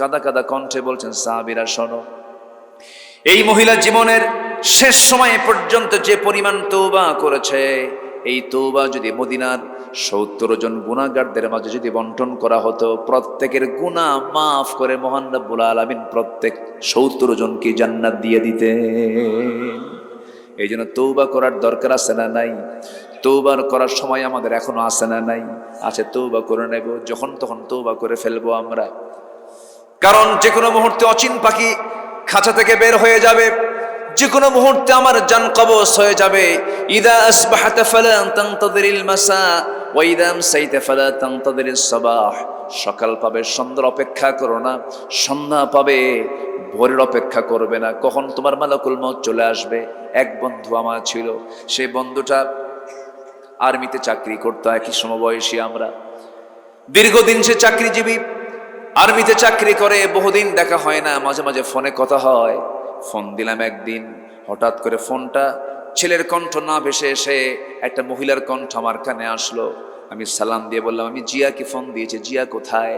কাদা কাদা কণ্ঠে বলছেন, সাহাবিরা, শোনো। এই মহিলা জীবনের শেষ সময় পর্যন্ত যে পরিমাণ তৌবা করেছে, এই তৌবা যদি মদিনার সত্তর জন গুণাগারদের মাঝে যদি বন্টন করা হতো, প্রত্যেকের গুণা মাফ করে মহান রব্বুল আলমিন প্রত্যেক সত্তর জনকে জান্নাত দিয়ে দিতে এই জন্য তৌবা করার দরকার আছে না নাই? তৌবার করার সময় আমাদের এখনও আছে না নাই? আছে তৌবা করে নেব, যখন তখন তৌবা করে ফেলব আমরা। কারণ যে কোনো মুহূর্তে অচিন পাখি খাঁচা থেকে বের হয়ে যাবে। যে কোনো মুহূর্তে আমার জান কবস হয়ে যাবে। ইদা আসবাহাত ফালা তানতাদিরিল মাসা ওয়া ইদা আমসাইতা ফালা তানতাদিরিস সাবাহ। সকাল পাবে, সন্ধ্যার অপেক্ষা করো না। সন্ধ্যা পাবে, ভোরের অপেক্ষা করবে না। কখন তোমার মালাকুল মত চলে আসবে? এক বন্ধু আমার ছিল। সেই বন্ধুটা আর্মিতে চাকরি করতো, একই সমবয়সী আমরা। দীর্ঘদিন সে চাকরিজীবী। আর্মিতে চাকরি করে বহুদিন দেখা হয় না, মাঝে মাঝে ফোনে কথা হয়। ফোন দিলাম একদিন, হঠাৎ করে ফোনটা ছেলের কণ্ঠ না ভেসে এসে একটা মহিলার কণ্ঠ আমার কানে আসলো। আমি সালাম দিয়ে বললাম, আমি জিয়াকে ফোন দিয়েছি, জিয়া কোথায়?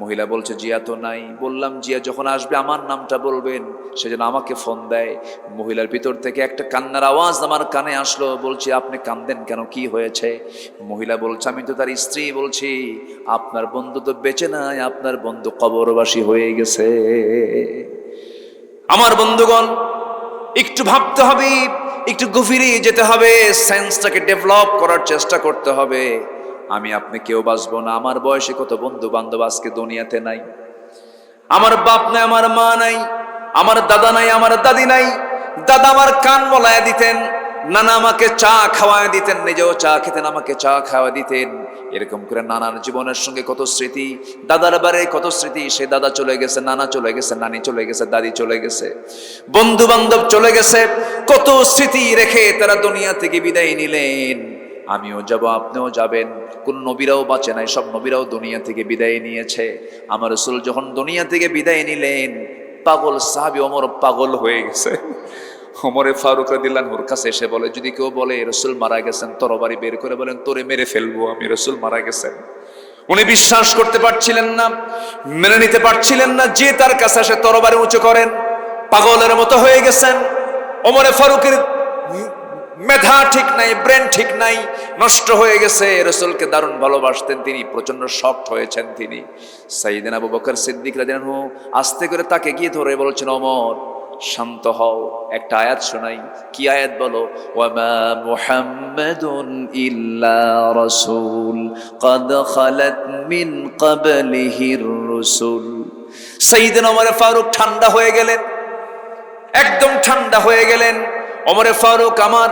মহিলা বলছে, জিয়া তো নাই। বললাম, জিয়া যখন আসবে আমার নামটা বলবেন, সে যেন আমাকে ফোন দেয়। মহিলার ভিতর থেকে একটা কান্নার আওয়াজ আমার কানে আসলো, বলছে, আপনি কান্দেন কেন? কি হয়েছে? মহিলা বলছে, আমি তো তার স্ত্রী বলছি, আপনার বন্ধু তো বেঁচে নাই, আপনার বন্ধু কবরবাসী হয়ে গেছে। আমার বন্ধুগণ, একটু ভাবতে হবে, একটু গভীরে যেতে হবে সায়েন্সটাকে ডেভেলপ করার চেষ্টা করতে হবে। আমি আপনি কেউ বাঁচবো না। আমার বয়সে কত বন্ধু বান্ধব আজকে দুনিয়াতে নাই। আমার বাপ নাই, আমার মা নাই, আমার দাদা নাই, আমার দাদি নাই। দাদা আমার কান মলায় দিতেন, নানা আমাকে চা খাওয়ায় দিতেন, নিজেও চা খেতেন, আমাকে চা খাওয়া দিতেন। এরকম করে নানার জীবনের সঙ্গে কত স্মৃতি, দাদার বারে কত স্মৃতি, সে দাদা চলে গেছে, নানা চলে গেছে, নানি চলে গেছে, দাদি চলে গেছে। বন্ধু বান্ধব চলে গেছে, কত স্মৃতি রেখে তারা দুনিয়া থেকে বিদায় নিলেন। আমিও যাব, আপনিও যাবেন। কোন নবীরাও বাঁচে নাই, সব নবীরাও দুনিয়া থেকে বিদায় নিয়েছে। আমার রসুল যখন দুনিয়া থেকে বিদায় নিলেন, পাগল সাহাবি অমর পাগল হয়ে গেছে। অমরে ফারুক দিল্লান ওর কাছে এসে বলে, যদি কেউ বলে, রসুল মারা গেছেন, তরবারি বের করে বলেন, তোরে মেরে ফেলব, আমি রসুল মারা গেছেন। উনি বিশ্বাস করতে পারছিলেন না, মেনে নিতে পারছিলেন না, যে তার কাছে এসে তরবারি উঁচু করেন, পাগলের মতো হয়ে গেছেন। ওমরে ফারুকের মেধা ঠিক নাই ব্রেন ঠিক নাই, নষ্ট হয়ে গেছে। রসুলকে দারুণ ভালোবাসতেন তিনি প্রচণ্ড শক্ত হয়েছেন তিনি। সাইদিন আবু বকর সিদ্দিক রাজিনাহু আস্তে করে তাকে গিয়ে ধরে বলছেন, অমর, শান্ত হও, একটা আয়াত শোনাই। কি আয়াত বলো? ওয়ামা মুহাম্মাদুন ইল্লা ফারুক ঠান্ডা হয়ে গেলেন, একদম ঠান্ডা হয়ে গেলেন। অমরে ফারুক আমার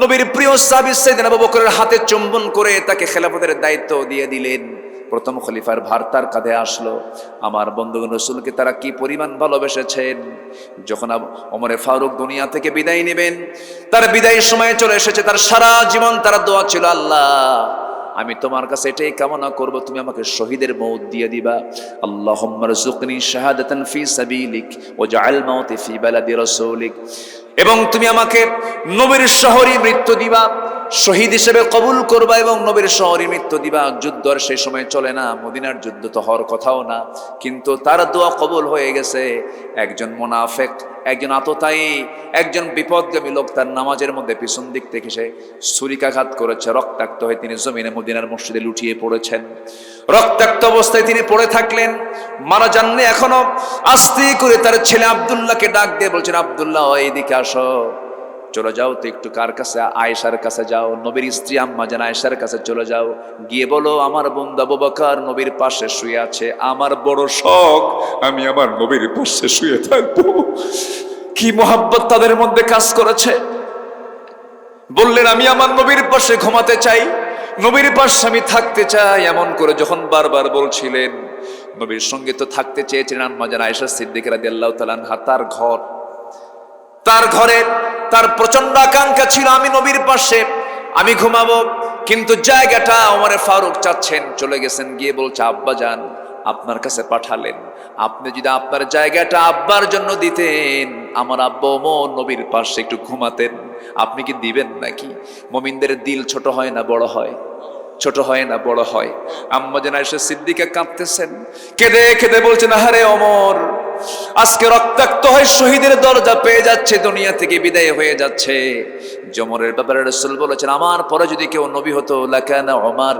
নবীর প্রিয় সাহাবী সাইয়েদনা আবু বকরের হাতে চুম্বন করে তাকে খেলাফতের দায়িত্ব দিয়ে দিলেন। প্রথম খলিফার ভার তার কাঁধে আসলো। আমার বন্ধুগণ রসুলকে তারা কি পরিমাণ ভালোবেসেছেন? যখন অমরে ফারুক দুনিয়া থেকে বিদায় নেবেন, তার বিদায়ের সময় চলে এসেছে, তার সারা জীবন তারা দোয়া ছিল, আল্লাহ আমি তোমার কাছে এটাই কামনা করব, তুমি আমাকে শহীদের মৌত দিয়ে দিবা। আল্লাহ রযুকনি শাহাদাতান ফি সাবিলিক ও জাআল মাউতি ফি বালাদি রাসূলিক। এবং তুমি আমাকে নবীর শহরে মৃত্যু দিবা। শহীদ হিসেবে কবুল করবা এবং নবীর শহরে মৃত্যু দিবা। যুদ্ধ আর সেই সময় চলে না, মদিনার যুদ্ধ তো হওয়ার কথাও না। কিন্তু তার দোয়া কবুল হয়ে গেছে। একজন মোনাফেক, একজন আততায়ী, একজন বিপদগামী লোক তার নামাজের মধ্যে পিছন দিক থেকে সে ছুরিকাঘাত করেছে। রক্তাক্ত হয়ে তিনি জমিনে মদিনার মসজিদে লুটিয়ে পড়েছেন। রক্তাক্ত অবস্থায় তিনি পড়ে থাকলেন। মারা যাননি এখনও। আস্তে করে তার ছেলে আবদুল্লাহকে ডাক দিয়ে বলছেন, আবদুল্লাহ, এইদিকে আসো। চলে যাও তো একটু কার কাছে? আয়েশার কাছে যাও, নবীর স্ত্রী আম্মা যেন আয়েশার কাছে চলে যাও। গিয়ে বলো, আমার বন্ধু আবু নবীর পাশে শুয়ে আছে, আমার বড় শখ, আমি আমার নবীর পাশে শুয়ে থাকব। কি মোহাব্বত তাদের মধ্যে কাজ করেছে? বললেন, আমি আমার নবীর পাশে ঘুমাতে চাই, নবীর পাশে আমি থাকতে চাই, এমন করে যখন বারবার বলছিলেন, নবীর সঙ্গে তো থাকতে চেয়েছিলেন আম্মা যেন আয়েশা সিদ্দিক রাদিয়াল্লাহু তাআলা আনহা, তার ঘর। তার ঘরে তার প্রচণ্ড আকাঙ্ক্ষা ছিল, আমি নবীর পাশে, আমি ঘুমাবো, কিন্তু জায়গাটা ওমরে ফারুক চাচ্ছেন, চলে গেছেন, গিয়ে বলছে, আব্বা যান, আপনার কাছে পাঠালেন। আপনি যদি আপনার জায়গাটা আব্বার জন্য দিতেন, আমার আব্বা ওমর নবীর পাশে একটু ঘুমাতেন। আপনি কি দিবেন নাকি? মমিনদের দিল ছোট হয় না বড় হয়? ছোট হয় না বড় হয়? আম্মা যেন এসে সিদ্দিকে কাঁদতেছেন, কেঁদে কেঁদে বলছেন, আহারে অমর আজকে রক্তাক্ত হয়ে শহীদের দরজা পেয়ে যাচ্ছে, দুনিয়া থেকে বিদায় হয়ে যাচ্ছে। জমরের ব্যাপারে রসুল বলেছেন, আমার পরে যদি কেউ নবী হতো, লাকানা অমার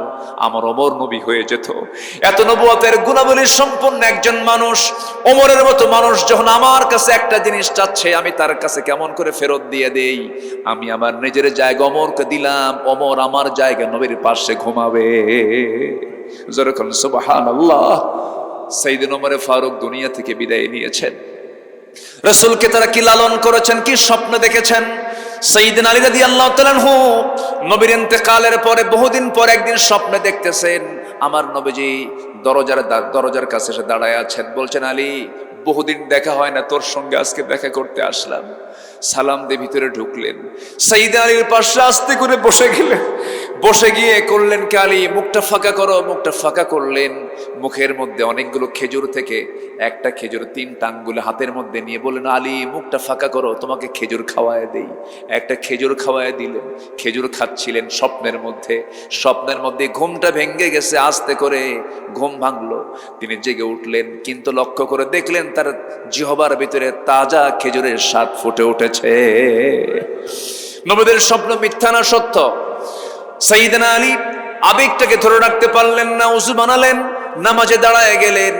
আমার অমর নবী হয়ে যেত। এত নবুয়তের গুণাবলী সম্পন্ন একজন মানুষ অমরের মতো মানুষ যখন আমার কাছে একটা জিনিস চাচ্ছে, আমি তার কাছে কেমন করে ফেরত দিয়ে দেই? আমি আমার নিজের জায়গা অমরকে দিলাম অমর আমার জায়গা নবীর পাশে ঘুমাবে। যেরকম সুবাহান আল্লাহ সেইদিন ওমরে ফারুক দুনিয়া থেকে বিদায় নিয়েছেন। রসুলকে তারা কি লালন করেছেন, কি স্বপ্ন দেখেছেন? আলী রাদি আল্লাহ নবীর ইন্তেকালের পরে, বহুদিন পর একদিন স্বপ্নে দেখতেছেন, আমার নবীজি দরজার দরজার কাছে এসে দাঁড়ায় আছেন। বলছেন, আলী, বহুদিন দেখা হয় না, তোর সঙ্গে আজকে দেখা করতে আসলাম। সালাম দিয়ে ভিতরে ঢুকলেন। সঈদ আলীর পাশে আস্তে করে বসে গেলেন। বসে গিয়ে করলেন কালি, মুখটা ফাঁকা করো, মুখটা ফাঁকা করলেন। মুখের মধ্যে অনেকগুলো খেজুর থেকে একটা খেজুর তিন টাঙ্গুলে হাতের মধ্যে নিয়ে বললেন, আলী, মুখটা ফাঁকা করো, তোমাকে খেজুর খাওয়ায় দেই। একটা খেজুর খাওয়ায় দিলেন। খেজুর খাচ্ছিলেন স্বপ্নের মধ্যে। স্বপ্নের মধ্যে ঘুমটা ভেঙে গেছে আস্তে করে। ঘুম ভাঙলো। তিনি জেগে উঠলেন, কিন্তু লক্ষ্য করে দেখলেন তার জিহবার ভিতরে তাজা খেজুরের স্বাদ ফুটে উঠেছে। নবীদের স্বপ্ন মিথ্যা না সত্য? সাইদানা আলী আবেগটাকে ধরে রাখতে পারলেন না, উজু বানালেন, নামাজে দাঁড়ায় গেলেন,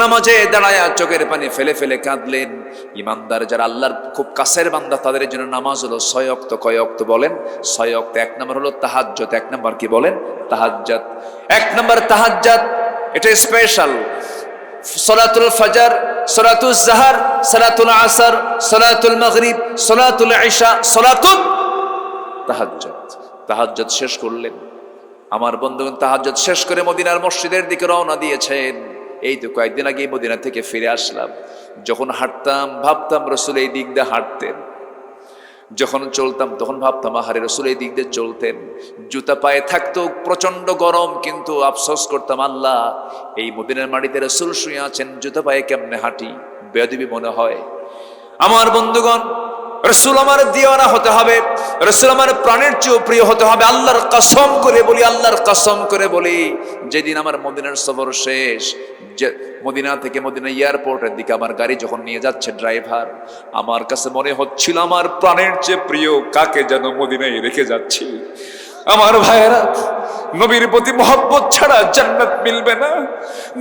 নামাজে দাঁড়ায় চোখের পানি ফেলে ফেলে কাঁদলেন। ইমানদার যারা আল্লাহর খুব কাছের বান্দা, তাদের জন্য নামাজ হলো ছয় অক্ত, কয় অক্ত বলেন? ছয় অক্ত, এক নম্বর হলো তাহাজ্জত এক নম্বর কি বলেন? তাহাজ্জাত এক নম্বর তাহাজ্জাত এটা স্পেশাল সলাতুল ফজর, সলাতুল জাহার, সলাতুল আসর, সলাতুল মাগরিব, সলাতুল ঈশা, সলাতুল তাহাজ্জত তাহাজ্জত শেষ করলেন। আমার বন্ধুগণ তাহাজ্জত শেষ করে মদিনার মসজিদের দিকে রওনা দিয়েছেন। এই তো কয়েকদিন আগে মদিনা থেকে ফিরে আসলাম। যখন হাঁটতাম, ভাবতাম রসুল এই দিক দিয়ে হাঁটতেন। যখন চলতাম, তখন ভাবতাম, আহারে, রসুল এই দিক দিয়ে চলতেন। জুতা পায়ে থাকতো প্রচণ্ড গরম, কিন্তু আফসোস করতাম, আল্লাহ, এই মদিনার মাটিতে রসুল শুয়ে আছেন, জুতা পায়ে কেমনে হাঁটি? বেদবি মনে হয়। আমার বন্ধুগণ রসুল আমার দিওয়ানা হতে হবে, রসুল আমার প্রাণের চেয়েও প্রিয় হতে হবে, আল্লাহর কসম করে বলি, আল্লাহর কসম করে বলি, যেদিন আমার মদিনার সফর শেষ, যে মদিনা থেকে মদিনা এয়ারপোর্টের দিকে আমার গাড়ি যখন নিয়ে যাচ্ছে ড্রাইভার, আমার কাছে মনে হচ্ছিল আমার প্রাণের চেয়ে প্রিয়, কাকে যেন মদিনায় রেখে যাচ্ছি? আমার ভাইয়েরা, নবীর প্রতি মহব্বত ছাড়া জান্নাত মিলবে না,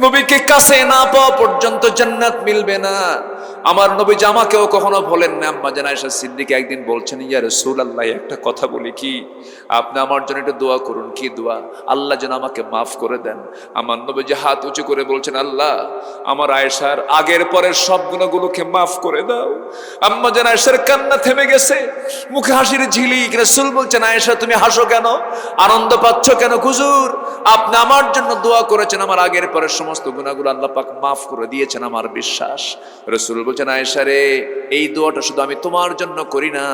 নবীকে কাছে না পাওয়া পর্যন্ত জান্নাত মিলবে না। আমার নবী জামাকেও কখনো বলেন না, আম্মা জানা এসে সিদ্দিকে একদিন বলছেন, ইয়া রসুল আল্লাহ একটা কথা বলি কি? আপনি আমার জন্য একটু দোয়া করুন, কি দোয়া? আল্লাহ যেন আমাকে মাফ করে দেন। আমার নবী যে হাত উঁচু করে বলছেন, আল্লাহ, আমার আয়েশার আগের পরের সব গুণগুলোকে মাফ করে দাও। আম্মা জানা আয়েশার কান্না থেমে গেছে, মুখে হাসির ঝিলিক। রসুল বলছেন, আয়েশা, তুমি হাসো কেন? আনন্দ পাচ্ছ কেন, হুজুর? আপনি আমার জন্য দোয়া করেছেন, আমার আগের পরের সমস্ত গুণাগুলো আল্লাহ পাক মাফ করে দিয়েছেন আমার বিশ্বাস। রসুল বলছেন, আয়েশা রে, এই দোয়াটা শুধু আমি তোমার জন্য করি না,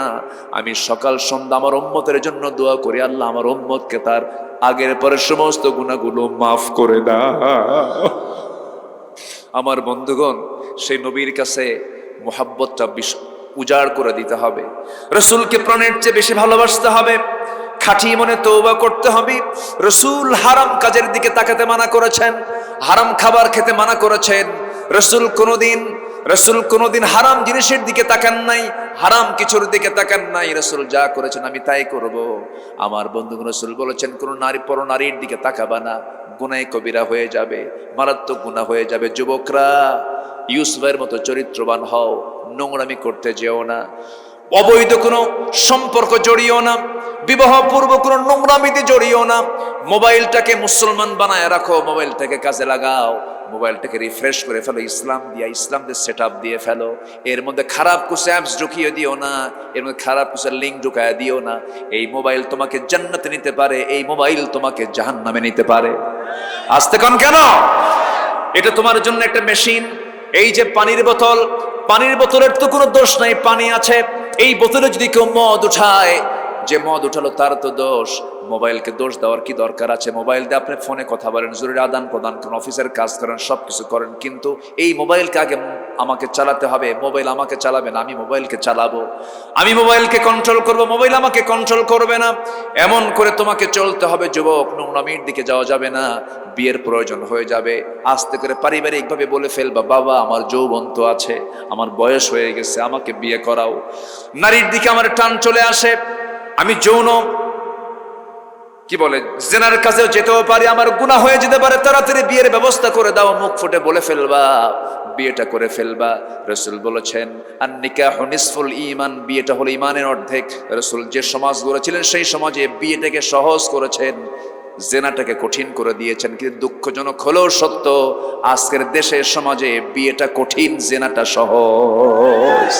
আমি সকাল, সন্ধ্যা আমার উম্মতের জন্য দোয়া করি। আল্লাহ আমার উম্মতকে তার আগের পরের সমস্ত গুণাগুলো মাফ করে দাও। আমার বন্ধুগণ, সেই নবীর কাছে মোহাব্বতটা উজাড় করে দিতে হবে। রসুলকে প্রাণের চেয়ে বেশি ভালোবাসতে হবে। খাঁটি মনে তৌবা করতে হবে। রসুল হারাম কাজের দিকে তাকাতে মানা করেছেন, হারাম খাবার খেতে মানা করেছেন। রসুল কোনোদিন রসুল কোনোদিন হারাম জিনিসের দিকে তাকান নাই, হারাম কিছুর দিকে তাকান নাই। রসুল যা করেছেন আমি তাই করব। আমার বন্ধু রসুল বলেছেন, কোন নারী পর নারীর দিকে তাকাবা না, গুনায় কবিরা হয়ে যাবে, মারাত্মক গুণা হয়ে যাবে। যুবকরা, ইউসুফের মতো চরিত্রবান হও, নোংরামি করতে যেও না। অবৈধ কোনো সম্পর্ক জড়িও না বিবাহ পূর্ব কোনো নোংরামিতে জড়িও না। মোবাইলটাকে মুসলমান বানায় রাখো মোবাইলটাকে কাজে লাগাও, মোবাইলটাকে রিফ্রেশ করে ফেলো, ইসলাম দিয়া, ইসলামদের সেট আপ দিয়ে ফেলো। এর মধ্যে খারাপ কিছু অ্যাপস ঢুকিয়ে দিও না, এর মধ্যে খারাপ কিছু লিঙ্ক ঢুকায় দিও না। এই মোবাইল তোমাকে জান্নাতে নিতে পারে, এই মোবাইল তোমাকে জাহান নামে নিতে পারে। আসতে কন কেন? এটা তোমার জন্য একটা মেশিন এই যে পানির বোতল, পানির বোতলের তো কোনো দোষ নাই, পানি আছে। এই বোতলে যদি কেউ মদ উঠায় যে মদ উঠালো তার তো দোষ। মোবাইলকে দোষ দেওয়ার কি দরকার আছে? মোবাইল দিয়ে আপনি ফোনে কথা বলেন, জরুরি আদান প্রদান করেন, অফিসের কাজ করেন সব কিছু করেন, কিন্তু এই মোবাইলকে আগে আমাকে চালাতে হবে। মোবাইল আমাকে চালাবে না, আমি মোবাইলকে চালাবো। আমি মোবাইলকে কন্ট্রোল করব, মোবাইল আমাকে কন্ট্রোল করবে না। এমন করে তোমাকে চলতে হবে, যুবক। নোংরামির দিকে যাওয়া যাবে না। বিয়ের প্রয়োজন হয়ে যাবে। আস্তে করে পারিবারিকভাবে বলে ফেলবা বাবা, আমার যৌবন তো আছে, আমার বয়স হয়ে গেছে, আমাকে বিয়ে করাও। নারীর দিকে আমার টান চলে আসে। আমি যৌন, কি বলে, জেনার কাছেও যেতেও পারি, আমার গুনাহ হয়ে যেতে পারে, তাড়াতাড়ি বিয়ের ব্যবস্থা করে দাও, মুখ ফুটে বলে ফেলবা, বিয়েটা করে ফেলবা। রসুল বলেছেন আর নিকাহ নিসফুল ইমান বিয়েটা হলো ইমানের অর্ধেক। রসুল যে সমাজ গড়েছিলেন, সেই সমাজে বিয়েটাকে সহজ করেছেন, জেনাটাকে কঠিন করে দিয়েছেন, কিন্তু দুঃখজনক হলেও সত্য, আজকের দেশের সমাজে বিয়েটা কঠিন, জেনাটা সহজ।